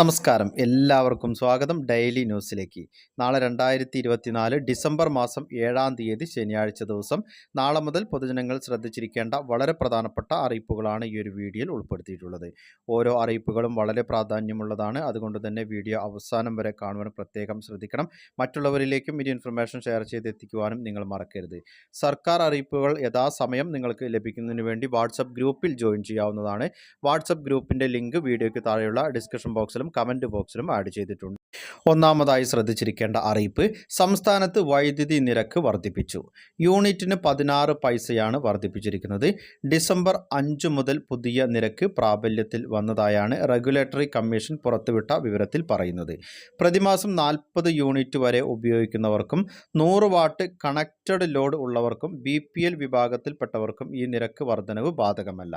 നമസ്കാരം. എല്ലാവർക്കും സ്വാഗതം ഡെയിലി ന്യൂസിലേക്ക്. നാളെ രണ്ടായിരത്തി ഇരുപത്തിനാല് ഡിസംബർ മാസം ഏഴാം തീയതി ശനിയാഴ്ച ദിവസം. നാളെ മുതൽ പൊതുജനങ്ങൾ ശ്രദ്ധിച്ചിരിക്കേണ്ട വളരെ പ്രധാനപ്പെട്ട അറിയിപ്പുകളാണ് ഈ ഒരു വീഡിയോയിൽ ഉൾപ്പെടുത്തിയിട്ടുള്ളത്. ഓരോ അറിയിപ്പുകളും വളരെ പ്രാധാന്യമുള്ളതാണ്. അതുകൊണ്ട് തന്നെ വീഡിയോ അവസാനം വരെ കാണുവാൻ പ്രത്യേകം ശ്രദ്ധിക്കണം. മറ്റുള്ളവരിലേക്കും ഈ ഇൻഫർമേഷൻ ഷെയർ ചെയ്തെത്തിക്കുവാനും നിങ്ങൾ മറക്കരുത്. സർക്കാർ അറിയിപ്പുകൾ യഥാസമയം നിങ്ങൾക്ക് ലഭിക്കുന്നതിന് വേണ്ടി വാട്സപ്പ് ഗ്രൂപ്പിൽ ജോയിൻ ചെയ്യാവുന്നതാണ്. വാട്സപ്പ് ഗ്രൂപ്പിന്റെ ലിങ്ക് വീഡിയോയ്ക്ക് താഴെയുള്ള ഡിസ്ക്രിപ്ഷൻ ബോക്സിലും കമന്റ് ബോക്സിലും ആഡ് ചെയ്തിട്ടുണ്ട്. ഒന്നാമതായി ശ്രദ്ധിച്ചിരിക്കേണ്ട അറിയിപ്പ് സംസ്ഥാനത്ത് വൈദ്യുതി നിരക്ക് വർദ്ധിപ്പിച്ചു. യൂണിറ്റിന് പതിനാറ് പൈസയാണ് വർദ്ധിപ്പിച്ചിരിക്കുന്നത്. ഡിസംബർ അഞ്ച് മുതൽ പുതിയ നിരക്ക് പ്രാബല്യത്തിൽ വന്നതായാണ് റെഗുലേറ്ററി കമ്മീഷൻ പുറത്തുവിട്ട വിവരത്തിൽ പറയുന്നത്. പ്രതിമാസം നാൽപ്പത് യൂണിറ്റ് വരെ ഉപയോഗിക്കുന്നവർക്കും നൂറ് വാട്ട് കണക്റ്റഡ് ലോഡ് ഉള്ളവർക്കും ബി പി എൽ വിഭാഗത്തിൽപ്പെട്ടവർക്കും ഈ നിരക്ക് വർധനവ് ബാധകമല്ല.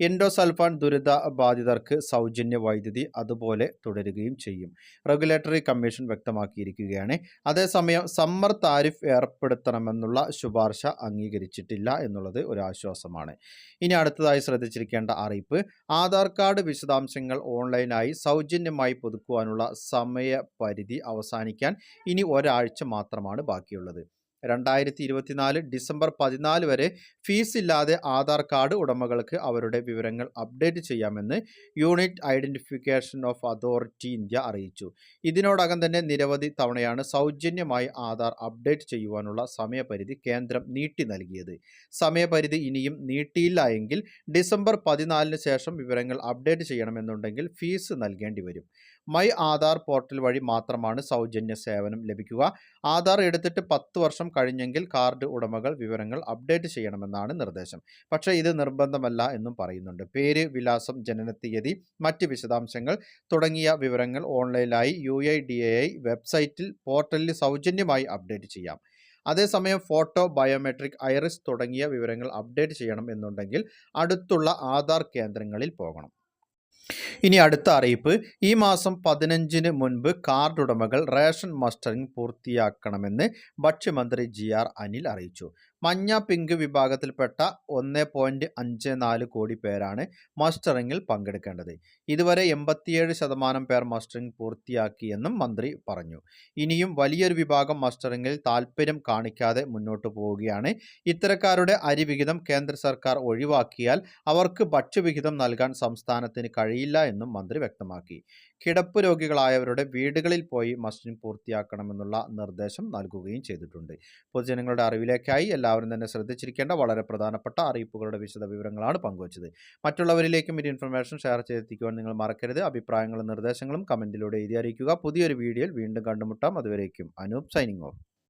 എൻഡോസൾഫാൻ ദുരിത ബാധിതർക്ക് സൗജന്യ വൈദ്യുതി അതുപോലെ തുടരുകയും ചെയ്യും. റെഗുലേറ്ററി കമ്മീഷൻ വ്യക്തമാക്കിയിരിക്കുകയാണ്. അതേസമയം സമ്മർ താരിഫ് ഏർപ്പെടുത്തണമെന്നുള്ള ശുപാർശ അംഗീകരിച്ചിട്ടില്ല എന്നുള്ളത് ഒരു ആശ്വാസമാണ് ഇനി അടുത്തതായി ശ്രദ്ധിച്ചിരിക്കേണ്ട അറിയിപ്പ്. ആധാർ കാർഡ് വിശദാംശങ്ങൾ ഓൺലൈനായി സൗജന്യമായി പുതുക്കുവാനുള്ള സമയപരിധി അവസാനിക്കാൻ ഇനി ഒരാഴ്ച മാത്രമാണ് ബാക്കിയുള്ളത്. രണ്ടായിരത്തി ഇരുപത്തിനാല് ഡിസംബർ പതിനാല് വരെ ഫീസ് ഇല്ലാതെ ആധാർ കാർഡ് ഉടമകൾക്ക് അവരുടെ വിവരങ്ങൾ അപ്ഡേറ്റ് ചെയ്യാമെന്ന് unit identification of authority India അറിയിച്ചു. ഇതിനോടകം തന്നെ നിരവധി തവണയാണ് സൗജന്യമായി ആധാർ അപ്ഡേറ്റ് ചെയ്യുവാനുള്ള സമയപരിധി കേന്ദ്രം നീട്ടി നൽകിയത്. സമയപരിധി ഇനിയും നീട്ടിയില്ല എങ്കിൽ ഡിസംബർ പതിനാലിന് ശേഷം വിവരങ്ങൾ അപ്ഡേറ്റ് ചെയ്യണമെന്നുണ്ടെങ്കിൽ ഫീസ് നൽകേണ്ടി വരും. മൈ ആധാർ പോർട്ടൽ വഴി മാത്രമാണ് സൗജന്യ സേവനം ലഭിക്കുക. ആധാർ എടുത്തിട്ട് പത്ത് വർഷം കഴിഞ്ഞെങ്കിൽ കാർഡ് ഉടമകൾ വിവരങ്ങൾ അപ്ഡേറ്റ് ചെയ്യണമെന്നാണ് നിർദ്ദേശം. പക്ഷേ ഇത് നിർബന്ധമല്ല എന്നും പറയുന്നുണ്ട്. പേര് വിലാസം ജനനത്തീയതി മറ്റ് വിശദാംശങ്ങൾ തുടങ്ങിയ വിവരങ്ങൾ ഓൺലൈനായി U I D A I വെബ്സൈറ്റിൽ പോർട്ടലിൽ സൗജന്യമായി അപ്ഡേറ്റ് ചെയ്യാം. അതേസമയം ഫോട്ടോ ബയോമെട്രിക് ഐറിസ് തുടങ്ങിയ വിവരങ്ങൾ അപ്ഡേറ്റ് ചെയ്യണം എന്നുണ്ടെങ്കിൽ അടുത്തുള്ള ആധാർ കേന്ദ്രങ്ങളിൽ പോകണം. ഇനി അടുത്ത അറിയിപ്പ് ഈ മാസം പതിനഞ്ചിന് മുൻപ് കാർഡ് ഉടമകൾ റേഷൻ മസ്റ്ററിംഗ് പൂർത്തിയാക്കണമെന്ന് ഭക്ഷ്യമന്ത്രി ജി ആർ അനിൽ അറിയിച്ചു. മഞ്ഞ പിങ്ക് വിഭാഗത്തിൽപ്പെട്ട ഒന്ന് പോയിന്റ് അഞ്ച് നാല് കോടി പേരാണ് മസ്റ്ററിങ്ങിൽ പങ്കെടുക്കേണ്ടത്. ഇതുവരെ എൺപത്തിയേഴ് ശതമാനം പേർ മസ്റ്ററിംഗ് പൂർത്തിയാക്കിയെന്നും മന്ത്രി പറഞ്ഞു. ഇനിയും വലിയൊരു വിഭാഗം മസ്റ്ററിങ്ങിൽ താൽപ്പര്യം കാണിക്കാതെ മുന്നോട്ടു പോവുകയാണ്. ഇത്തരക്കാരുടെ അരിവിഹിതം കേന്ദ്ര സർക്കാർ ഒഴിവാക്കിയാൽ അവർക്ക് ഭക്ഷ്യവിഹിതം നൽകാൻ സംസ്ഥാനത്തിന് കഴിയില്ല എന്നും മന്ത്രി വ്യക്തമാക്കി. കിടപ്പ് രോഗികളായവരുടെ വീടുകളിൽ പോയി മസ്റ്റിംഗ് പൂർത്തിയാക്കണമെന്നുള്ള നിർദ്ദേശം നൽകുകയും ചെയ്തിട്ടുണ്ട്. പൊതുജനങ്ങളുടെ അറിവിലേക്കായി എല്ലാവരും തന്നെ ശ്രദ്ധിച്ചിരിക്കേണ്ട വളരെ പ്രധാനപ്പെട്ട അറിയിപ്പുകളുടെ വിശദ വിവരങ്ങളാണ് പങ്കുവച്ചത്. മറ്റുള്ളവരിലേക്കും ഒരു ഇൻഫർമേഷൻ ഷെയർ ചെയ്തെത്തിക്കുവാൻ നിങ്ങൾ മറക്കരുത്. അഭിപ്രായങ്ങളും നിർദ്ദേശങ്ങളും കമന്റിലൂടെ എഴുതി അറിയിക്കുക. പുതിയൊരു വീഡിയോയിൽ വീണ്ടും കണ്ടുമുട്ടാം. അതുവരേക്കും അനൂപ് സൈനിങ് ഓഫ്.